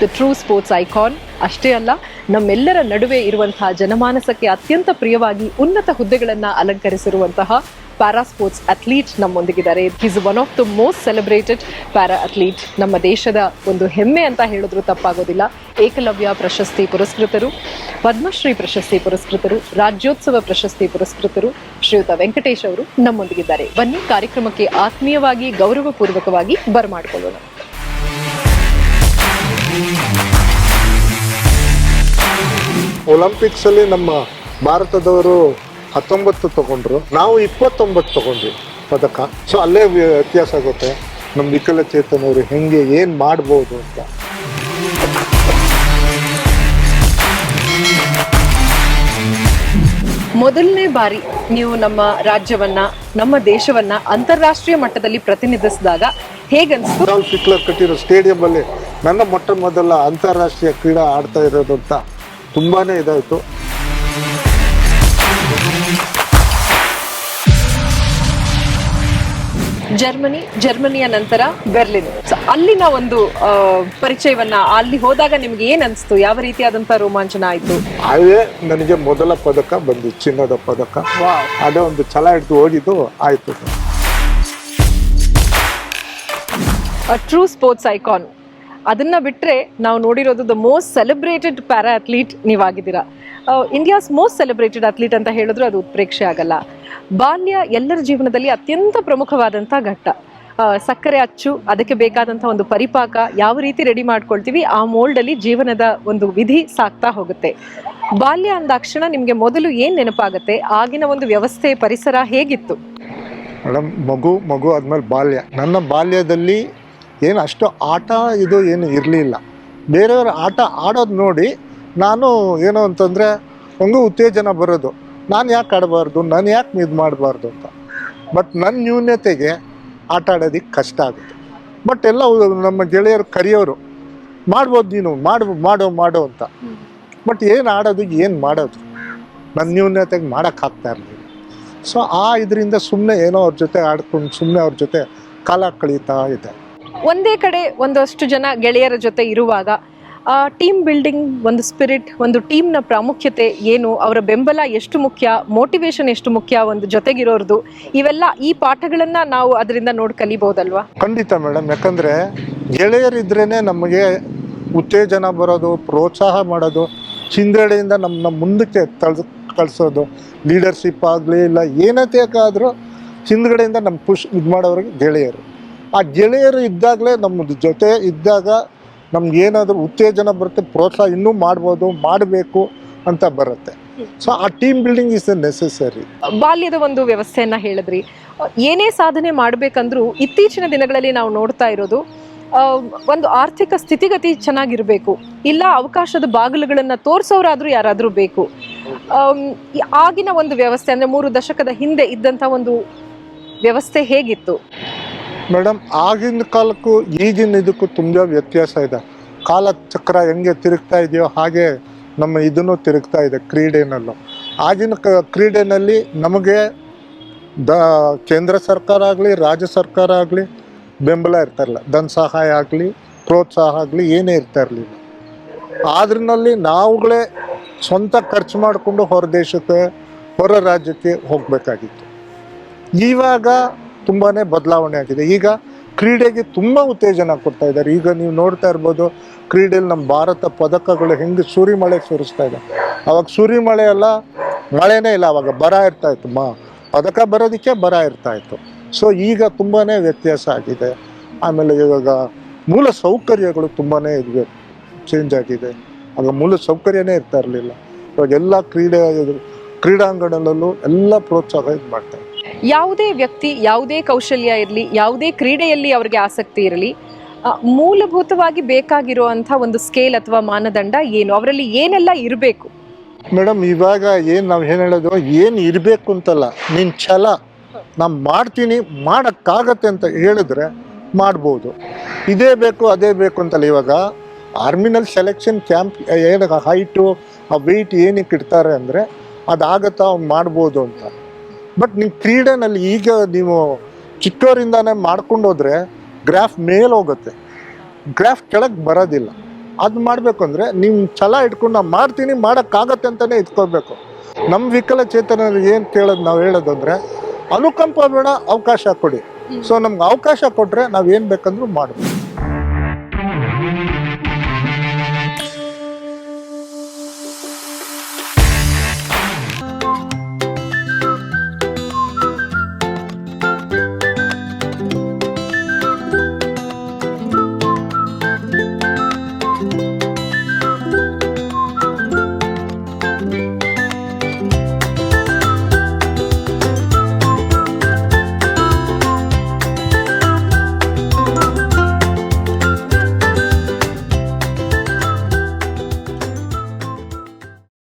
The true sports icon ಅಷ್ಟೇ ಅಲ್ಲ, ನಮ್ಮೆಲ್ಲರ ನಡುವೆ ಇರುವಂತಹ ಜನಮಾನಸಕ್ಕೆ ಅತ್ಯಂತ ಪ್ರಿಯವಾಗಿ ಉನ್ನತ ಹುದ್ದೆಗಳನ್ನು ಅಲಂಕರಿಸಿರುವಂತಹ ಪ್ಯಾರಾ ಸ್ಪೋರ್ಟ್ಸ್ ಅಥ್ಲೀಟ್ ನಮ್ಮೊಂದಿಗಿದ್ದಾರೆ. Is one of the most celebrated para athlete. ನಮ್ಮ ದೇಶದ ಒಂದು ಹೆಮ್ಮೆ ಅಂತ ಹೇಳಿದ್ರು ತಪ್ಪಾಗೋದಿಲ್ಲ. ಏಕಲವ್ಯ ಪ್ರಶಸ್ತಿ ಪುರಸ್ಕೃತರು, ಪದ್ಮಶ್ರೀ ಪ್ರಶಸ್ತಿ ಪುರಸ್ಕೃತರು, ರಾಜ್ಯೋತ್ಸವ ಪ್ರಶಸ್ತಿ ಪುರಸ್ಕೃತರು ಶ್ರೀಯುತ ವೆಂಕಟೇಶ್ ಅವರು ನಮ್ಮೊಂದಿಗಿದ್ದಾರೆ. ಬನ್ನಿ ಕಾರ್ಯಕ್ರಮಕ್ಕೆ ಆತ್ಮೀಯವಾಗಿ, ಗೌರವಪೂರ್ವಕವಾಗಿ ಬರಮಾಡಿಕೊಳ್ಳೋಣ. ಒಲಿಂಪಿಕ್ಸ್ ಅಲ್ಲಿ ನಮ್ಮ ಭಾರತದವರು ಹತ್ತೊಂಬತ್ತು ತಗೊಂಡ್ರು. ನಾವು ಇಪ್ಪತ್ತೊಂಬತ್ತು ತಗೊಂಡ್ವಿ ಪದಕ. ಸೊ ಅಲ್ಲೇ ವ್ಯತ್ಯಾಸ ಆಗುತ್ತೆ. ನಮ್ಮ ವಿಕಲಚೇತನವರು ಹೆಂಗೆ ಏನು ಮಾಡ್ಬೋದು ಅಂತ. ಮೊದಲನೇ ಬಾರಿ ನೀವು ನಮ್ಮ ರಾಜ್ಯವನ್ನ ನಮ್ಮ ದೇಶವನ್ನ ಅಂತಾರಾಷ್ಟ್ರೀಯ ಮಟ್ಟದಲ್ಲಿ ಪ್ರತಿನಿಧಿಸಿದಾಗ ಹೇಗನ್ಸ್ತು? ಅಡಾಲ್ಫ್ ಹಿಟ್ಲರ್ ಕಟ್ಟಿರೋ ಸ್ಟೇಡಿಯಂ ಅಲ್ಲಿ ನನ್ನ ಮೊಟ್ಟ ಮೊದಲ ಅಂತಾರಾಷ್ಟ್ರೀಯ ಕ್ರೀಡಾ ಆಡ್ತಾ ಇರೋದು ಅಂತ. ತುಂಬಾನೇ ಇದಾಯಿತು. ಜರ್ಮನಿ ಜರ್ಮನಿಯ ನಂತರ ಬೆರ್ಲಿನ್. ಅಲ್ಲಿನ ಒಂದು ಪರಿಚಯವನ್ನ ಅಲ್ಲಿ ಹೋದಾಗ ನಿಮ್ಗೆ ಏನ್ ಅನ್ಸ್ತು? ಯಾವ ರೀತಿಯಾದಂತ ರೋಮಾಂಚನ ಆಯ್ತು? ಅದೇ ನನಗೆ ಮೊದಲ ಪದಕ ಬಂದು ಚಿನ್ನದ ಪದಕ. ಅದೇ ಒಂದು ಛಲ ಹಿಡಿದು ಹೋಗಿದ್ದು ಆಯ್ತು. ಟ್ರೂ ಸ್ಪೋರ್ಟ್ಸ್ ಐಕಾನ್ ಅದನ್ನ ಬಿಟ್ಟರೆ ನಾವು ನೋಡಿರೋದು the most celebrated para athlete ನೀವಾಗಿದ್ದೀರಾ. India's most celebrated athlete ಅಂತ ಹೇಳಿದ್ರು ಅದು ಉತ್ಪ್ರೇಕ್ಷೆ ಆಗಲ್ಲ. ಬಾಲ್ಯ ಎಲ್ಲರ ಜೀವನದಲ್ಲಿ ಅತ್ಯಂತ ಪ್ರಮುಖವಾದಂಥ ಘಟ್ಟ. ಸಕ್ಕರೆ ಅಚ್ಚು, ಅದಕ್ಕೆ ಬೇಕಾದಂಥ ಒಂದು ಪರಿಪಾಕ, ಯಾವ ರೀತಿ ರೆಡಿ ಮಾಡ್ಕೊಳ್ತೀವಿ, ಆ ಮೋಲ್ಡಲ್ಲಿ ಜೀವನದ ಒಂದು ವಿಧಿ ಸಾಕ್ತಾ ಹೋಗುತ್ತೆ. ಬಾಲ್ಯ ಅಂದಾಕ್ಷಣ ನಿಮಗೆ ಮೊದಲು ಏನು ನೆನಪಾಗುತ್ತೆ? ಆಗಿನ ಒಂದು ವ್ಯವಸ್ಥೆ, ಪರಿಸರ ಹೇಗಿತ್ತು? ಮೇಡಮ್, ಮಗು ಮಗು ಆದ್ಮೇಲೆ ಬಾಲ್ಯ. ನನ್ನ ಬಾಲ್ಯದಲ್ಲಿ ಏನು ಅಷ್ಟು ಆಟ ಇದು ಏನು ಇರಲಿಲ್ಲ. ಬೇರೆಯವ್ರ ಆಟ ಆಡೋದು ನೋಡಿ ನಾನು ಏನು ಅಂತಂದರೆ ಒಂದು ಉತ್ತೇಜನ ಬರೋದು. ನಾನು ಯಾಕೆ ಆಡಬಾರ್ದು? ನಾನು ಯಾಕೆ ಇದು ಮಾಡಬಾರ್ದು ಅಂತ. ಬಟ್ ನನ್ನ ನ್ಯೂನ್ಯತೆಗೆ ಆಟ ಆಡೋದಕ್ಕೆ ಕಷ್ಟ ಆಗುತ್ತೆ. ಬಟ್ ಎಲ್ಲ ನಮ್ಮ ಗೆಳೆಯರು ಕರೆಯೋರು ಮಾಡ್ಬೋದು ನೀನು, ಮಾಡು, ಮಾಡೋ ಮಾಡೋ ಅಂತ. ಬಟ್ ಏನು ಆಡೋದು, ಏನು ಮಾಡೋದು? ನನ್ನ ನ್ಯೂನ್ಯತೆಗೆ ಮಾಡೋಕ್ಕಾಗ್ತಾ ಇರಲಿಲ್ಲ. ಸೊ ಆ ಇದರಿಂದ ಸುಮ್ಮನೆ ಏನೋ ಅವ್ರ ಜೊತೆ ಆಡ್ಕೊಂಡು ಸುಮ್ಮನೆ ಅವ್ರ ಜೊತೆ ಕಾಲ ಕಳೀತಾ ಇದೆ ಒಂದೇ ಕಡೆ ಒಂದಷ್ಟು ಜನ ಗೆಳೆಯರ ಜೊತೆ ಇರುವಾಗ ಟೀಮ್ ಬಿಲ್ಡಿಂಗ್ ಒಂದು ಸ್ಪಿರಿಟ್ ಒಂದು ಟೀಮ್ನ ಪ್ರಾಮುಖ್ಯತೆ ಏನು, ಅವರ ಬೆಂಬಲ ಎಷ್ಟು ಮುಖ್ಯ ಮೋಟಿವೇಶನ್ ಎಷ್ಟು ಮುಖ್ಯ ಒಂದು ಜೊತೆಗಿರೋರ್ದು, ಇವೆಲ್ಲ ಈ ಪಾಠಗಳನ್ನು ನಾವು ಅದರಿಂದ ನೋಡಿ ಕಲಿಬೋದಲ್ವಾ? ಖಂಡಿತ ಮೇಡಮ್ ಯಾಕಂದರೆ ಗೆಳೆಯರಿದ್ರೇ ನಮಗೆ ಉತ್ತೇಜನ ಬರೋದು, ಪ್ರೋತ್ಸಾಹ ಮಾಡೋದು ಚಿಂದಡೆಯಿಂದ ನಮ್ಮನ್ನ ಮುಂದಕ್ಕೆ ತಳ್ಸ್, ಕಳಿಸೋದು ಲೀಡರ್ಶಿಪ್ ಆಗಲಿ ಇಲ್ಲ ಏನತ್ಬೇಕಾದ್ರೂ ಹಿಂದ್ಗಡೆಯಿಂದ ನಮ್ಮ ಪುಷ್ ಇದು ಮಾಡೋರಿಗೆ ಗೆಳೆಯರು. ಆ ಗೆಳೆಯರು ಇದ್ದಾಗಲೇ ನಮ್ಮ ಜೊತೆ ಇದ್ದಾಗ ನಮ್ಗೆ ಏನಾದರೂ ಉತ್ತೇಜನ ಬರುತ್ತೆ, ಪ್ರೋತ್ಸಾಹ ಇನ್ನೂ ಮಾಡ್ಬೋದು, ಮಾಡಬೇಕು ಅಂತ ಬರುತ್ತೆ. ಸೊ ಆ ಟೀಮ್ ಬಿಲ್ಡಿಂಗ್ ಇಸ್ ನೆಸೆಸರಿ ಬಾಲ್ಯದ ಒಂದು ವ್ಯವಸ್ಥೆಯನ್ನು ಹೇಳಿದ್ರಿ. ಏನೇ ಸಾಧನೆ ಮಾಡಬೇಕಂದ್ರೂ ಇತ್ತೀಚಿನ ದಿನಗಳಲ್ಲಿ ನಾವು ನೋಡ್ತಾ ಇರೋದು ಒಂದು ಆರ್ಥಿಕ ಸ್ಥಿತಿಗತಿ ಚೆನ್ನಾಗಿರಬೇಕು. ಇಲ್ಲ, ಅವಕಾಶದ ಬಾಗಿಲುಗಳನ್ನು ತೋರಿಸೋರಾದರೂ ಯಾರಾದರೂ ಬೇಕು. ಆಗಿನ ಒಂದು ವ್ಯವಸ್ಥೆ ಅಂದರೆ ಮೂರು ದಶಕದ ಹಿಂದೆ ಇದ್ದಂಥ ಒಂದು ವ್ಯವಸ್ಥೆ ಹೇಗಿತ್ತು? ಮೇಡಮ್, ಆಗಿನ ಕಾಲಕ್ಕೂ ಈಗಿನ ಇದಕ್ಕೂ ತುಂಬ ವ್ಯತ್ಯಾಸ ಇದೆ. ಕಾಲ ಚಕ್ರ ಹೆಂಗೆ ತಿರುಗ್ತಾ ಇದೆಯೋ ಹಾಗೆ ನಮ್ಮ ಇದನ್ನು ತಿರುಗ್ತಾ ಇದೆ ಕ್ರೀಡೆನಲ್ಲೂ. ಆಗಿನ ಕ್ರೀಡೆನಲ್ಲಿ ನಮಗೆ ದ, ಕೇಂದ್ರ ಸರ್ಕಾರ ಆಗಲಿ, ರಾಜ್ಯ ಸರ್ಕಾರ ಆಗಲಿ ಬೆಂಬಲ ಇರ್ತಾಯಿರಲಿಲ್ಲ ಧನ ಸಹಾಯ ಆಗಲಿ, ಪ್ರೋತ್ಸಾಹ ಆಗಲಿ, ಏನೇ ಇರ್ತಾ ಇರಲಿಲ್ಲ. ಆದ್ರಿನಲ್ಲಿ ನಾವುಗಳೇ ಸ್ವಂತ ಖರ್ಚು ಮಾಡಿಕೊಂಡು ಹೊರ ದೇಶಕ್ಕೆ, ಹೊರ ರಾಜ್ಯಕ್ಕೆ ಹೋಗಬೇಕಾಗಿತ್ತು. ಇವಾಗ ತುಂಬಾ ಬದಲಾವಣೆ ಆಗಿದೆ. ಈಗ ಕ್ರೀಡೆಗೆ ತುಂಬ ಉತ್ತೇಜನ ಕೊಡ್ತಾ ಇದ್ದಾರೆ. ಈಗ ನೀವು ನೋಡ್ತಾ ಇರ್ಬೋದು ಕ್ರೀಡೆಯಲ್ಲಿ ನಮ್ಮ ಭಾರತ ಪದಕಗಳು ಹೆಂಗೆ ಸೂರಿಮಳೆ ಸುರಿಸ್ತಾ ಇದೆ. ಅವಾಗ ಸುರಿಮಳೆ ಎಲ್ಲ ಮಳೆನೇ ಇಲ್ಲ, ಅವಾಗ ಬರ ಇರ್ತಾ ಇತ್ತು. ಮಾ, ಪದಕ ಬರೋದಕ್ಕೆ ಬರ ಇರ್ತಾ ಇತ್ತು. ಸೊ ಈಗ ತುಂಬಾ ವ್ಯತ್ಯಾಸ ಆಗಿದೆ. ಆಮೇಲೆ ಇವಾಗ ಮೂಲ ಸೌಕರ್ಯಗಳು ತುಂಬಾ ಇದ್ವಿ ಚೇಂಜ್ ಆಗಿದೆ. ಆಗ ಮೂಲ ಸೌಕರ್ಯನೇ ಇರ್ತಾ ಇರಲಿಲ್ಲ. ಇವಾಗ ಎಲ್ಲ ಕ್ರೀಡೆ, ಕ್ರೀಡಾಂಗಣದಲ್ಲೂ ಎಲ್ಲ ಪ್ರೋತ್ಸಾಹ ಇದು ಮಾಡ್ತಾರೆ ಯಾವುದೇ ವ್ಯಕ್ತಿ, ಯಾವುದೇ ಕೌಶಲ್ಯ ಇರಲಿ, ಯಾವುದೇ ಕ್ರೀಡೆಯಲ್ಲಿ ಅವರಿಗೆ ಆಸಕ್ತಿ ಇರಲಿ ಮೂಲಭೂತವಾಗಿ ಬೇಕಾಗಿರುವಂಥ ಒಂದು ಸ್ಕೇಲ್ ಅಥವಾ ಮಾನದಂಡ ಏನು? ಅವರಲ್ಲಿ ಏನೆಲ್ಲ ಇರಬೇಕು? ಮೇಡಮ್, ಇವಾಗ ಏನು ನಾವು ಏನು ಹೇಳೋದು? ಏನು ಇರಬೇಕು ಅಂತಲ್ಲ ನಿನ್ನ ಛಲ, ನಾನು ಮಾಡ್ತೀನಿ, ಮಾಡೋಕ್ಕಾಗತ್ತೆ ಅಂತ ಹೇಳಿದ್ರೆ ಮಾಡ್ಬೋದು. ಇದೇ ಬೇಕು, ಅದೇ ಬೇಕು ಅಂತಲ್ಲ ಇವಾಗ ಆರ್ಮಿನಲ್ಲಿ ಸೆಲೆಕ್ಷನ್ ಕ್ಯಾಂಪ್ ಏನು ಹೈಟು ಆ ವೆಯ್ಟ್ ಏನಕ್ಕೆ ಇಡ್ತಾರೆ ಅಂದರೆ ಅದಾಗತ್ತಾ ಅವ್ನು ಮಾಡ್ಬೋದು ಅಂತ. ಬಟ್ ನಿಮ್ಮ ಕ್ರೀಡೆನಲ್ಲಿ ಈಗ ನೀವು ಚಿಕ್ಕವರಿಂದಾನೇ ಮಾಡ್ಕೊಂಡು ಹೋದ್ರೆ ಗ್ರಾಫ್ ಮೇಲೆ ಹೋಗುತ್ತೆ ಗ್ರಾಫ್ ಕೆಳಗೆ ಬರೋದಿಲ್ಲ. ಅದು ಮಾಡಬೇಕು ಅಂದರೆ ನಿಮ್ಮ ಛಲ ಇಟ್ಕೊಂಡು ನಾವು ಮಾಡ್ತೀನಿ, ಮಾಡೋಕ್ಕಾಗತ್ತೆ ಅಂತಲೇ ಇಟ್ಕೋಬೇಕು ನಮ್ಮ ವಿಕಲಚೇತನರಿಗೆ ಏನು ಕೇಳೋದು ನಾವು ಹೇಳೋದು ಅಂದರೆ ಅನುಕಂಪ ಬೇಡ, ಅವಕಾಶ ಕೊಡಿ. ಸೊ ನಮ್ಗೆ ಅವಕಾಶ ಕೊಟ್ಟರೆ ನಾವು ಏನು ಬೇಕಂದ್ರೂ ಮಾಡ್ಬೋದು.